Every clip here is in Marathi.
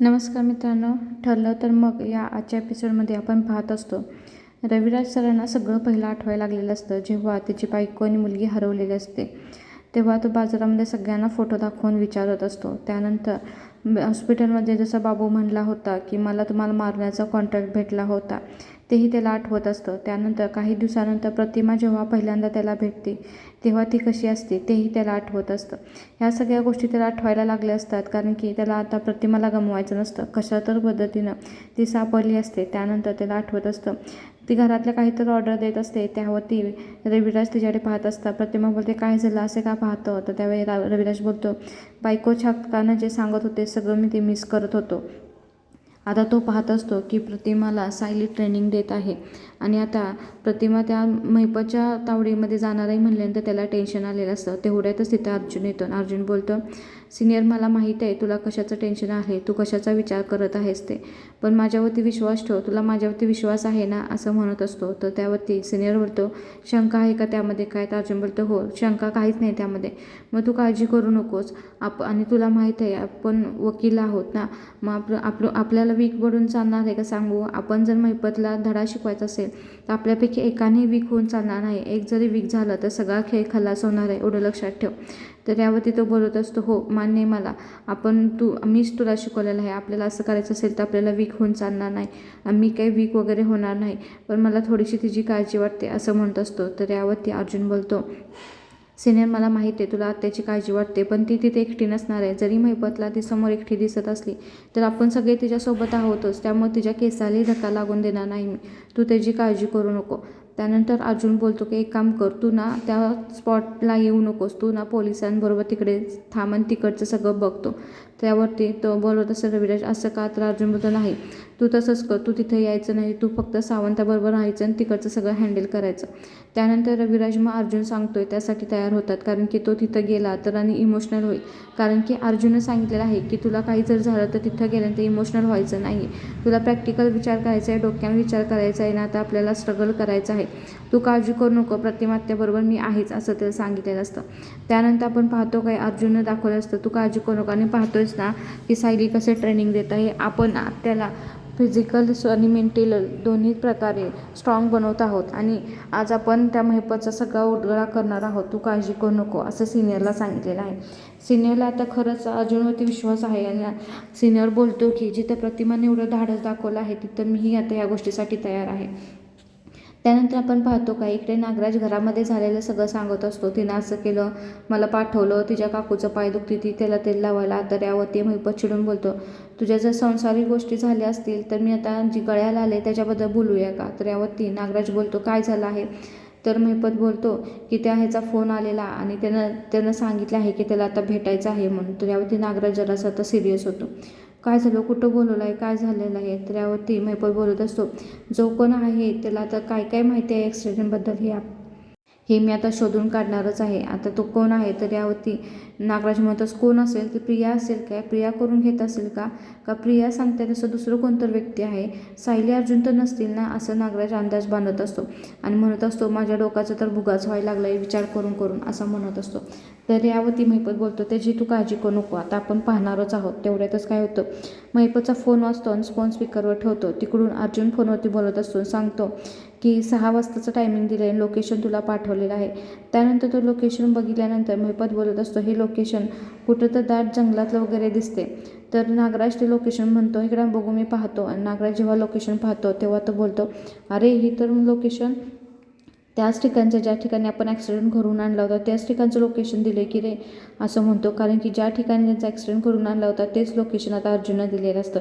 नमस्कार मित्रांनो ठरलं तर मग या आजच्या एपिसोडमध्ये आपण पाहत असतो. रविराज सरांना सगळं पहिलं आठवायला लागलेलं असतं जेव्हा त्याची बायको आणि मुलगी हरवलेली असते. तेव्हा तो बाजारामध्ये सगळ्यांना फोटो दाखवून विचारत असतो. त्यानंतर हॉस्पिटलमध्ये जसा बाबू म्हणला होता की मला तुम्हाला मारण्याचा कॉन्ट्रॅक्ट भेटला होता. तेही त्याला आठवत असतं. त्यानंतर काही दिवसानंतर प्रतिमा जेव्हा पहिल्यांदा त्याला भेटते तेव्हा ती कशी असते तेही त्याला आठवत असतं. ह्या सगळ्या गोष्टी त्याला आठवायला लागल्या असतात कारण की त्याला आता प्रतिमाला गमवायचं नसतं. कशा तर पद्धतीनं ती सापडली असते त्यानंतर त्याला आठवत असतं. ती घरातल्या काहीतरी ऑर्डर देत असते त्यावर ती रविराज तिच्याकडे पाहत असतात. प्रतिमा बोलते काय झालं? असे का पाहतं? तर त्यावेळी रविराज बोलतो बायको छापताना जे सांगत होते सगळं मी ते मिस करत होतो. आता तो पाहत असतो की प्रतिमाला सायली ट्रेनिंग देत आहे. आणि आता प्रतिमा त्या मैपच्या तावडीमध्ये जाणार आहे म्हणल्यानंतर त्याला टेन्शन आलेलं असतं. तेवढ्यातच तिथं अर्जुन येतो. अर्जुन बोलतो सिनियर मला माहीत आहे तुला कशाचं टेन्शन आहे तू कशाचा विचार करत आहेस ते. पण माझ्यावरती विश्वास ठेव तुला माझ्यावरती विश्वास आहे ना असं म्हणत असतो. तर त्यावरती सिनियर बोलतो शंका आहे का त्यामध्ये? काय तर अर्जुन बोलतो? हो शंका काहीच नाही त्यामध्ये. मग तू काळजी करू नकोस. आप आणि तुला माहीत आहे आपण वकील आहोत ना. मग आपलं आपलं आपल्याला वीक पडून चालणार आहे का सांगू? आपण जर महिपतला धडा शिकवायचा असेल तर आपल्यापैकी एकाने वीक होऊन चालणार नाही. एक जरी वीक झालं तर सगळा खेळ खलास होणार आहे एवढं लक्षात ठेव. तर यावरती तो बोलत असतो हो मान्य आहे मला. आपण तू मीच तुला शिकवलेलं आहे. आपल्याला असं करायचं असेल तर आपल्याला वीक होऊन चालणार नाही. मी काही वीक वगैरे होणार नाही. पण मला थोडीशी तिची काळजी वाटते असं म्हणत असतो. तर यावरती अर्जुन बोलतो सिनियर मला माहिती आहे तुला आत्याची काळजी वाटते पण ती तिथे एकटी नसणार आहे. जरी महिपतला ती समोर एकटी दिसत असली तर आपण सगळे तिच्यासोबत आहोतच. त्यामुळे तिच्या केसालाही धक्का लागून देणार नाही मी. तू त्याची काळजी करू नको. त्यानंतर अर्जुन बोलतो की एक काम कर तू ना त्या स्पॉटला येऊ नकोस. तू ना पोलिसांबरोबर तिकडे थांबन तिकडचं सगळं बघतो. त्यावरती तो बोलत असं रविराज असं का? तर अर्जुन बोलतो नाही. तू तसंच कर. तू तिथे यायचं नाही. तू फक्त सावंताबरोबर राहायचं आणि तिकडचं सगळं हँडल करायचं. त्यानंतर रविराज मग अर्जुन सांगतोय त्यासाठी तयार होतात. कारण की तो तिथं गेला तर आणि इमोशनल होईल. कारण की अर्जुननं सांगितलेलं आहे की तुला काही जर झालं तर तिथं गेल्यानंतर इमोशनल व्हायचं नाही. तुला प्रॅक्टिकल विचार करायचा आहे डोक्याने विचार करायचा आहे ना आता आपल्याला स्ट्रगल करायचं आहे. तू काळजी करू नको प्रतिमात्याबरोबर मी आहेच असं त्याला सांगितलेलं असतं. त्यानंतर आपण पाहतो काय अर्जुननं दाखवलं असतं तू काळजी करू नको. आणि पाहतोयस ना की सायली कसं ट्रेनिंग देत आहे. आपण त्याला फिजिकल आणि मेंटल दोन्ही प्रकारे स्ट्रॉंग बनवत आहोत. आणि आज आपण त्या महिपतचा सगळा उडगळा करणार आहोत. तू काळजी करू नको असं सिनियरला सांगितलेलं आहे. सिनियरला आता खरंच अर्जुनवरती विश्वास आहे. आणि सिनियर बोलतो की जिथं प्रतिमाने एवढं धाडस दाखवलं आहे तिथं मीही आता या गोष्टीसाठी तयार आहे. त्यानंतर आपण पाहतो का इकडे नागराज घरामध्ये झालेलं सगळं सांगत असतो. तिनं असं केलं मला पाठवलं तिच्या काकूचं पाय दुखती ती त्याला तेल लावायला तर यावरती महिपत चिडून बोलतो तुझ्या जर संसारिक गोष्टी झाल्या असतील तर मी आता जी गळ्याला आले त्याच्याबद्दल बोलूया का? तर यावरती नागराज बोलतो काय झालं आहे? तर महिपत बोलतो की त्या ह्याचा फोन आलेला आणि त्यानं त्यानं सांगितलं आहे की त्याला आता भेटायचं आहे म्हणून. तर यावरती नागराज जरासा आता सिरियस होतो. काय झालं? कुठं बोलवलं आहे? काय झालेलं आहे? तर यावरती महिपत बोलत असतो जो कोण आहे त्याला आता काय काय माहिती आहे ॲक्सिडेंटबद्दल हे आप हे मी आता शोधून काढणारच आहे. आता तो कोण आहे? तर यावरती नागराज म्हणतोस कोण असेल? ती प्रिया असेल काय? प्रिया करून घेत असेल का? का प्रिया सांगते तसं दुसरं कोणतं व्यक्ती आहे? सायली अर्जुन तर नसतील ना? असं नागराज अंदाज बांधत असतो आणि म्हणत असतो माझ्या डोकाचा तर भुगाच व्हायला लागला आहे विचार करून करून असं म्हणत असतो. तर यावरती महिपत बोलतो त्याची तू काळजी करू नको. आता आपण पाहणारच आहोत. तेवढ्यातच काय होतं? महिपतचा फोन वाजतो आणि फोन स्पीकरवर ठेवतो. तिकडून अर्जुन फोनवरती बोलत असतो सांगतो की सहा वाजताचं टायमिंग दिलं आहे लोकेशन तुला पाठवलेलं आहे. त्यानंतर तो लोकेशन बघितल्यानंतर महिपत बोलत असतो हे लोकेशन कुठं तर दाट जंगलातलं वगैरे दिसते तर नागराज ते लोकेशन म्हणतो इकडं बघू मी पाहतो. आणि नागराज जेव्हा लोकेशन पाहतो तेव्हा तो बोलतो अरे ही तर लोकेशन त्याच ठिकाणचं ज्या ठिकाणी आपण ॲक्सिडेंट घडवून आणला होता त्याच ठिकाणचं लोकेशन दिलं की रे? असं म्हणतो. कारण की ज्या ठिकाणी त्यांचा ॲक्सिडेंट करून आणला होता तेच लोकेशन आता अर्जुननं दिलेलं असतं.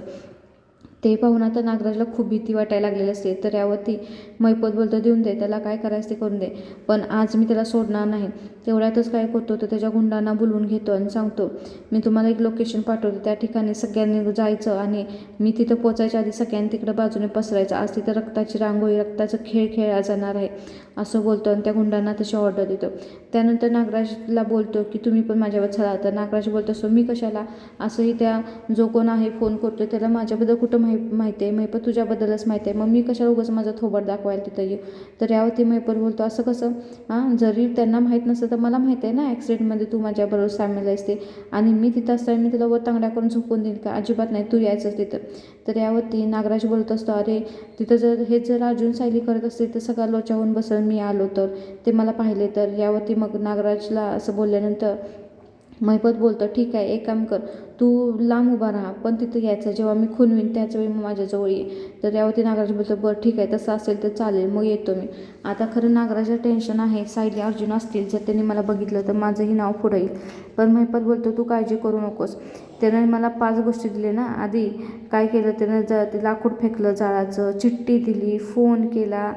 ते पाहून आता नागराजला खूप भीती वाटायला लागलेली असते. तर यावरती मैपत बोलतो देऊन दे त्याला काय करायचं ते करून दे. पण आज मी त्याला सोडणार नाही. तेवढ्यातच काय करतो तर त्याच्या गुंडांना बोलवून घेतो आणि सांगतो मी तुम्हाला एक लोकेशन पाठवतो. त्या ठिकाणी सगळ्यांनी जायचं आणि मी तिथं पोचायच्या आधी सगळ्यांनी तिकडं बाजूने पसरायचं. आज तिथं रक्ताची रांगोळी रक्ताचं खेळ खेळला जाणार आहे असं बोलतो आणि त्या गुंडांना तशी ऑर्डर देतो. त्यानंतर नागराजला बोलतो की तुम्ही पण माझ्यावर चला. तर नागराज बोलतो सो मी कशाला? असंही त्या जो कोण आहे फोन करतो त्याला माझ्याबद्दल कुठं माहिती माहिती आहे महिपत तुझ्याबद्दलच माहिती आहे. मग मी कशाला उगाच माझं थोबड दाखवायला तिथं येऊ? तर यावरती महिपत बोलतो. असं कसं? हां जरी त्यांना माहीत नसतं तर मला माहीत आहे ना ॲक्सिडेंटमध्ये तू माझ्याबरोबर सामील आहेस ते. आणि मी तिथं असताना मी तुला वर तांगड्या करून झोपून देईल का? अजिबात नाही तू यायचंच तिथं. तर यावरती नागराज बोलत असतो अरे तिथं जर हे जर अर्जुन सायली करत असते तर सगळा लोचावून होऊन बसल मी आलो तर. ते मला पाहिले. तर यावरती मग नागराजला असं बोलल्यानंतर महिपत बोलतं ठीक आहे एक काम कर तू लांब उभा राहा पण तिथं यायचं जेव्हा मी खून होईन त्याच वेळी मग माझ्याजवळ ये तर यावरती नागराज बोलतो बरं ठीक आहे तसं असेल तर चालेल मग येतो मी. आता खरं नागराजला टेन्शन आहे साईली अर्जुन असतील जर त्यांनी मला बघितलं तर माझंही नाव पुढं येईल. पण महिपत बोलतो तू काळजी करू नकोस. त्यानं मला पाच गोष्टी दिले ना आधी काय केलं त्यानं ज ते लाकूड फेकलं जाळाचं चिठ्ठी दिली फोन केला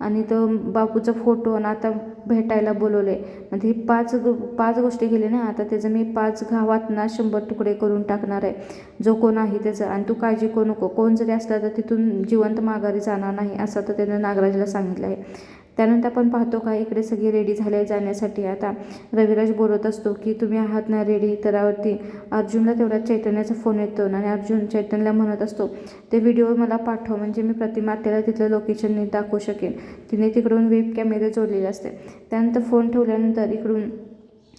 आणि तो बापूचा फोटो आणि आता भेटायला बोलवले. म्हणजे ही पाच गो पाच गोष्टी केली ना आता त्याचं मी पाच घावात ना शंभर तुकडे करून टाकणार आहे. जो कोण आहे त्याचा आणि तू काळजी करू नको. कोण जरी असला तर तिथून जिवंत माघारी जाणार नाही असं तर त्यानं नागराजला सांगितलं आहे. त्यानंतर आपण पाहतो का इकडे सगळी रेडी झाले जाण्यासाठी. आता रविराज बोलत असतो की तुम्ही आहात ना रेडी तरावरती? अर्जुनला तेवढा चैतन्याचा फोन येतो आणि अर्जुन चैतन्यला म्हणत असतो ते व्हिडिओ मला पाठव म्हणजे मी प्रतिमा त्याला तिथलं लोकेशन दाखवू शकेन. तिने तिकडून वेब कॅमेरे जोडलेले असते. त्यानंतर फोन ठेवल्यानंतर इकडून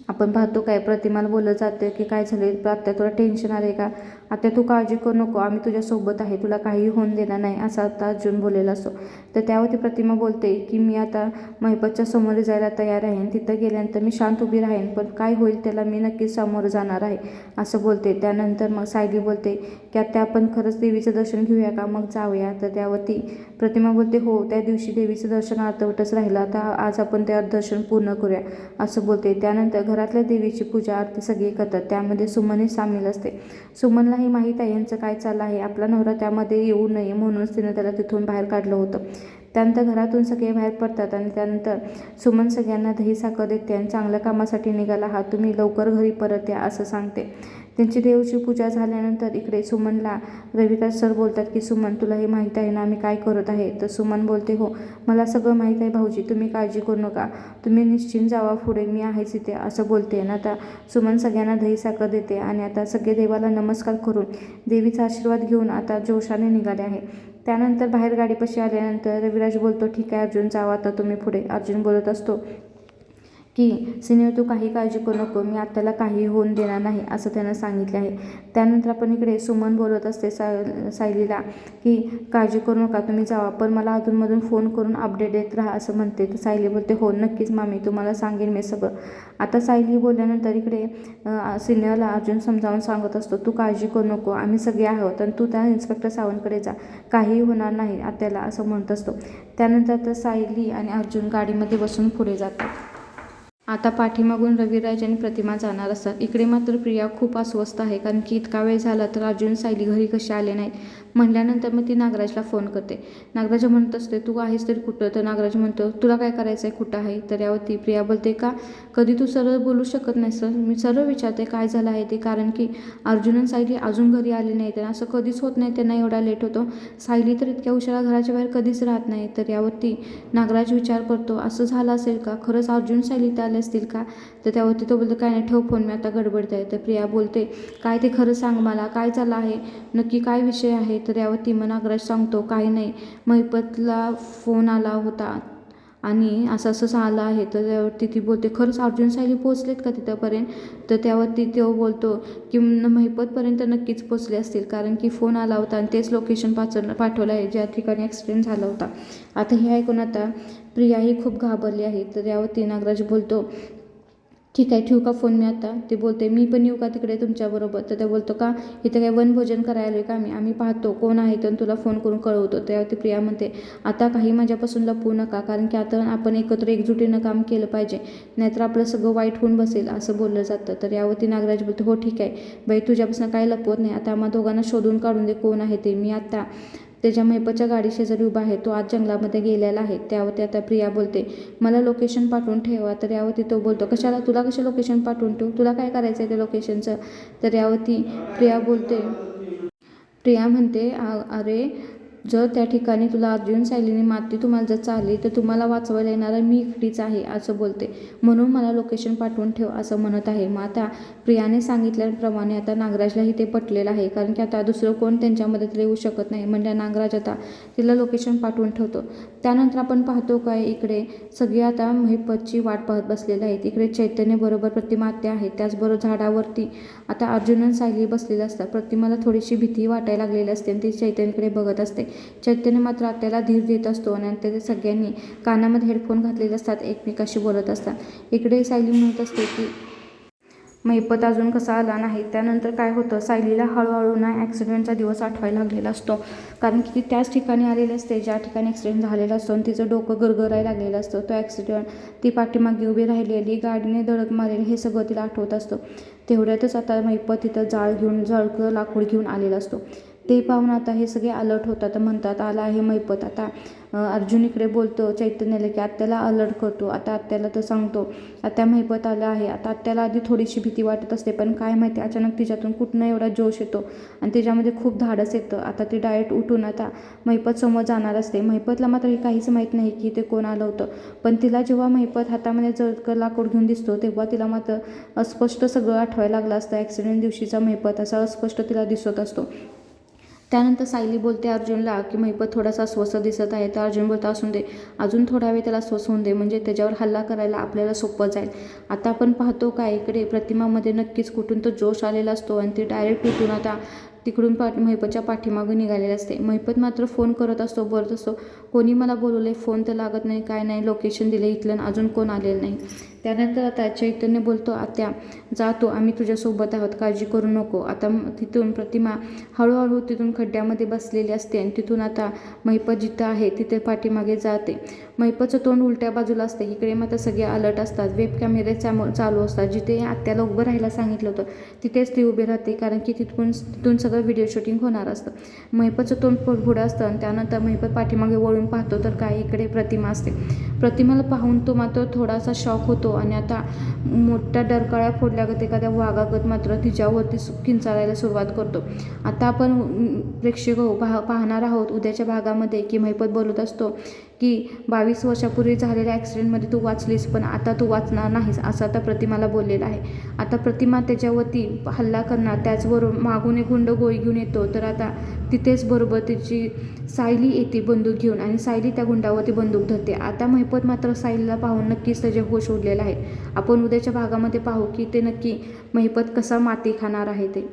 आपण पाहतो काय प्रतिमाला बोललं जातं की काय झालं आत्ता तुला टेन्शन आले का? आता तू काळजी करू नको आम्ही तुझ्यासोबत आहे तुला काही होऊन देणार नाही असं आता अर्जुन बोललेला असतो. तर त्यावरती प्रतिमा बोलते की मी आता महिपतच्या समोर जायला तयार आहे तिथं गेल्यानंतर मी शांत उभी राहीन पण काय होईल त्याला मी नक्कीच समोर जाणार आहे असं बोलते. त्यानंतर मग सायली बोलते की आता आपण खरंच देवीचं दर्शन घेऊया का? मग जाऊया. तर त्यावरती प्रतिमा बोलते हो त्या दिवशी देवीचं दर्शन अर्धवटच राहिलं आता आज आपण त्या दर्शन पूर्ण करूया असं बोलते. त्यानंतर घरातल्या देवीची पूजा आरती सगळी करतात. त्यामध्ये सुमनही सामील असते. सुमनला नाही माहीत आहे यांचं काय चाललं आहे. आपला नवरा त्यामध्ये येऊ नये म्हणूनच तिनं त्याला तिथून बाहेर काढलं होतं. त्यानंतर घरातून सगळे बाहेर पडतात आणि त्यानंतर सुमन सगळ्यांना दही साखर देते आणि चांगल्या कामासाठी निघाला हा तुम्ही लवकर घरी परत या असं सांगते. त्यांची देवची पूजा झाल्यानंतर इकडे सुमनला रविराज सर बोलतात की सुमन तुला हे माहीत आहे ना आम्ही काय करत आहे? तर सुमन बोलते हो मला सगळं माहीत आहे भाऊजी तुम्ही काळजी करू नका. तुम्ही निश्चिंत जावा पुढे मी आहेच इथे असं बोलते. आणि आता सुमन सगळ्यांना दही साखर देते आणि आता सगळे देवाला नमस्कार करून देवीचा आशीर्वाद घेऊन आता जोशाने निघाले आहे. त्यानंतर बाहेर गाडीपाशी आल्यानंतर रविराज बोलतो ठीक आहे अर्जुन जावा आता तुम्ही पुढे. अर्जुन बोलत असतो की सिनियर तू काही काळजी करू नको मी आत्याला काही होऊन देणार नाही असं त्यानं सांगितले आहे. त्यानंतर आपण इकडे सुमन बोलत असते सा सायलीला की काळजी करू नका तुम्ही जावा पण मला अधूनमधून फोन करून अपडेट देत राहा असं म्हणते. तर सायली बोलते हो नक्कीच मामी तुम्हाला सांगेन मी सगळं. आता सायली बोलल्यानंतर इकडे सिनियरला अर्जुन समजावून सांगत असतो तू काळजी करू नको आम्ही सगळे आहोत आणि तू त्या इन्स्पेक्टर सावंतकडे जा काहीही होणार नाही आत्याला असं म्हणत असतो. त्यानंतर तर सायली आणि अर्जुन गाडीमध्ये बसून पुढे जातात. आता पाठीमागून रविराज आणि प्रतिमा जाणार असतात. इकडे मात्र प्रिया खूप अस्वस्थ आहे कारण की इतका वेळ झाला तर अर्जुन सायली घरी कसे आले नाहीत? म्हणल्यानंतर मग ती नागराजला फोन करते. नागराज म्हणत असते तू आहेस तरी कुठं? तर नागराज म्हणतो तुला काय करायचं आहे कुठं आहे? तर यावरती प्रिया बोलते का? कधी तू सरळ बोलू शकत नाही सर. मी सरळ विचारते काय झालं आहे ते. कारण की अर्जुनन सायली अजून घरी आले नाही. तर असं कधीच होत नाही. त्यांना एवढा लेट होतो. सायली तर इतक्या उशिरा घराच्या बाहेर कधीच राहत नाही. तर यावरती नागराज विचार करतो असं झालं असेल का? खरंच अर्जुन सायली तर आले असतील का? तर त्यावरती तो बोलतो काय नाही ठेव फोन मी आता गडबडत आहे. तर प्रिया बोलते काय ते खरं सांग मला. काय चाललं आहे? नक्की काय विषय आहे? तर यावरती मग नागराज सांगतो काही नाही महिपतला फोन आला होता आणि असं असं आलं आहे. तर त्यावरती ती बोलते खरंच अर्जुन सायली पोचलेत का तिथंपर्यंत? तर त्यावरती तो बोलतो की महिपतपर्यंत नक्कीच पोचले असतील कारण की फोन आला होता आणि तेच लोकेशन पाचवलं पाठवलं आहे. ज्या ठिकाणी ॲक्सिडेंट झाला होता. आता हे ऐकून आता प्रियाही खूप घाबरली आहे. तर यावरती नागराज बोलतो ठीक आहे ठेवू का फोन मी आता? ते बोलते मी पण येऊ का तिकडे तुमच्याबरोबर? तर ते बोलतो का इथं काय वनभोजन करायला आलो का आम्ही? आम्ही पाहतो कोण आहे तर तुला फोन करून कळवतो. त्यावरती प्रिया म्हणते आता काही माझ्यापासून लपवू नका कारण की आता आपण एकत्र एकजुटीनं काम केलं पाहिजे नाहीतर आपलं सगळं वाईट होऊन बसेल असं बोललं जातं. तर यावरती नागराज बोलतो हो ठीक आहे. बाई तुझ्यापासून काही लपवत नाही. आता आम्हा दोघांना शोधून काढून दे कोण आहे ते. मी आता त्याच्या मैपच्या गाडी शेजारी उभा आहे. तो आज जंगलामध्ये गेलेला आहे. त्यावरती आता प्रिया बोलते मला लोकेशन पाठवून ठेवा. तर यावरती तो बोलतो कशाला? तुला कशा लोकेशन पाठवून ठेवू? तुला काय करायचं आहे त्या लोकेशनचं तर यावरती प्रिया बोलते प्रिया म्हणते "आ- अरे जर त्या ठिकाणी तुला अर्जुन सायलीने माती तुम्हाला जर चालली तर तुम्हाला वाचवायला येणारा मी एकटीच आहे असं बोलते. म्हणून मला लोकेशन पाठवून ठेव असं म्हणत आहे. मग आता प्रियाने सांगितल्याप्रमाणे आता नागराजलाही ते पटलेलं आहे कारण की आता दुसरं कोण त्यांच्या मदतीला येऊ शकत नाही. म्हणजे नागराज आता तिला लोकेशन पाठवून ठेवतो. त्यानंतर आपण पाहतो काय इकडे सगळी आता महिपतची वाट पाहत बसलेली आहेत. इकडे चैतन्य बरोबर आहेत. त्याचबरोबर झाडावरती आता अर्जुन सायली बसलेले असतात. प्रतिमाला थोडीशी भीती वाटायला लागलेली असते आणि ती चैतन्यकडे बघत असते. चैतन्य मात्र आपल्याला धीर देत असतो आणि त्याचे सगळ्यांनी कानामध्ये हेडफोन घातलेले असतात एकमेकाशी बोलत असतात. इकडे सायली म्हणत असते की मैपत अजून कसा आला नाही? त्यानंतर काय होतं? सायलीला हळूहळू ना ॲक्सिडेंटचा दिवस आठवायला लागलेला असतो. कारण की ती त्याच ठिकाणी आलेली असते ज्या ठिकाणी ॲक्सिडेंट झालेला असतो आणि तिचं डोकं गरगरायला लागलेलं असतं. तो ॲक्सिडेंट ती पाठीमागे उभी राहिलेली गाडीने धडक मारलेली हे सगळं तिला आठवत असतं. तेवढ्यातच आता मैपत तिथं जाळ घेऊन जळकं लाकूड घेऊन आलेला असतो. ते पाहून आता हे सगळे अलर्ट होतात. म्हणतात आला आहे मैपत. आता अर्जुन इकडे बोलतो चैतन्याला की आत्याला अलर्ट करतो. आता आत्याला तर सांगतो आत्या मैपत आलं आहे. आता आत्याला आधी थोडीशी भीती वाटत असते पण काय माहिती अचानक तिच्यातून कुठनं एवढा जोश येतो आणि तिच्यामध्ये खूप धाडस येतं. आता ती डायरेक्ट उठून आता मैपत समोर जाणार असते. मैपतला मात्र हे काहीच माहीत नाही की ते कोण आलं होतं. पण तिला जेव्हा मैपत हातामध्ये जळकर लाकूड घेऊन दिसतो तेव्हा तिला मात्र अस्पष्ट सगळं आठवायला लागलं असतं. ॲक्सिडेंट दिवशीचा मैपत असा अस्पष्ट तिला दिसत असतो. त्यानंतर सायली बोलते अर्जुनला की महिपत थोडासा स्वस्त दिसत आहे. तर अर्जुन बोलता असून दे. अजून थोडा वेळ त्याला स्वस्त होऊन दे. म्हणजे त्याच्यावर हल्ला करायला आपल्याला सोपं जाईल. आता आपण पाहतो का इकडे प्रतिमामध्ये नक्कीच कुठून तो जोश आलेला असतो आणि ती डायरेक्ट उठून आता तिकडून पाठ महिपतच्या पाठीमागून निघालेले असते. महिपत मात्र फोन करत असतो बोलत असतो कोणी मला बोलवलं फोन तर लागत नाही काय नाही लोकेशन दिलं इथलं अजून कोण आलेलं नाही. त्यानंतर आता चैतन्य बोलतो आत्या जातो आम्ही तुझ्यासोबत आहोत काळजी करू नको. आता तिथून प्रतिमा हळूहळू तिथून खड्ड्यामध्ये बसलेली असते आणि तिथून आता महिपत जिथं आहे तिथे पाठीमागे जाते. महिपतचं तोंड उलट्या बाजूला असते. इकडे मात्र सगळे अलर्ट असतात. वेब कॅमेरे चालू असतात. जिथे आत्याला उभं राहायला सांगितलं होतं तिथेच ती उभी राहते. कारण की तिथून तिथून सगळं व्हिडिओ शूटिंग होणार असतं. महिपतचं तोंड पु- पुढं असतं आणि त्यानंतर महिपत पाठीमागे वळून पाहतो तर काय इकडे प्रतिमा असते. प्रतिमाला पाहून तो मात्र थोडासा शॉक होतो आणि आता मोठ्या डरकाळ्या फोडल्यागत एखाद्या वाघागत मात्र तिच्यावरती किंचाळायला सुरुवात करतो. आता आपण प्रेक्षक हो पाह पाहणार आहोत उद्याच्या भागामध्ये की महिपत बोलत असतो की बावीस वर्षापूर्वी झालेल्या ॲक्सिडेंटमध्ये तू वाचलीस पण आता तू वाचणार नाहीस असं आता प्रतिमाला बोललेलं आहे. आता प्रतिमा त्याच्यावरती हल्ला करणार त्याचबरोबर मागून एक गुंड गोळी घेऊन येतो. तर आता तिथेच बरोबर तिची सायली येते बंदूक घेऊन आणि सायली त्या गुंडावरती बंदूक धरते. आता महिपत मात्र सायलीला पाहून नक्कीच त्याचे होश उडलेला आहे. आपण उद्याच्या भागामध्ये पाहू की ते नक्की महिपत कसा माती खाणार आहे ते.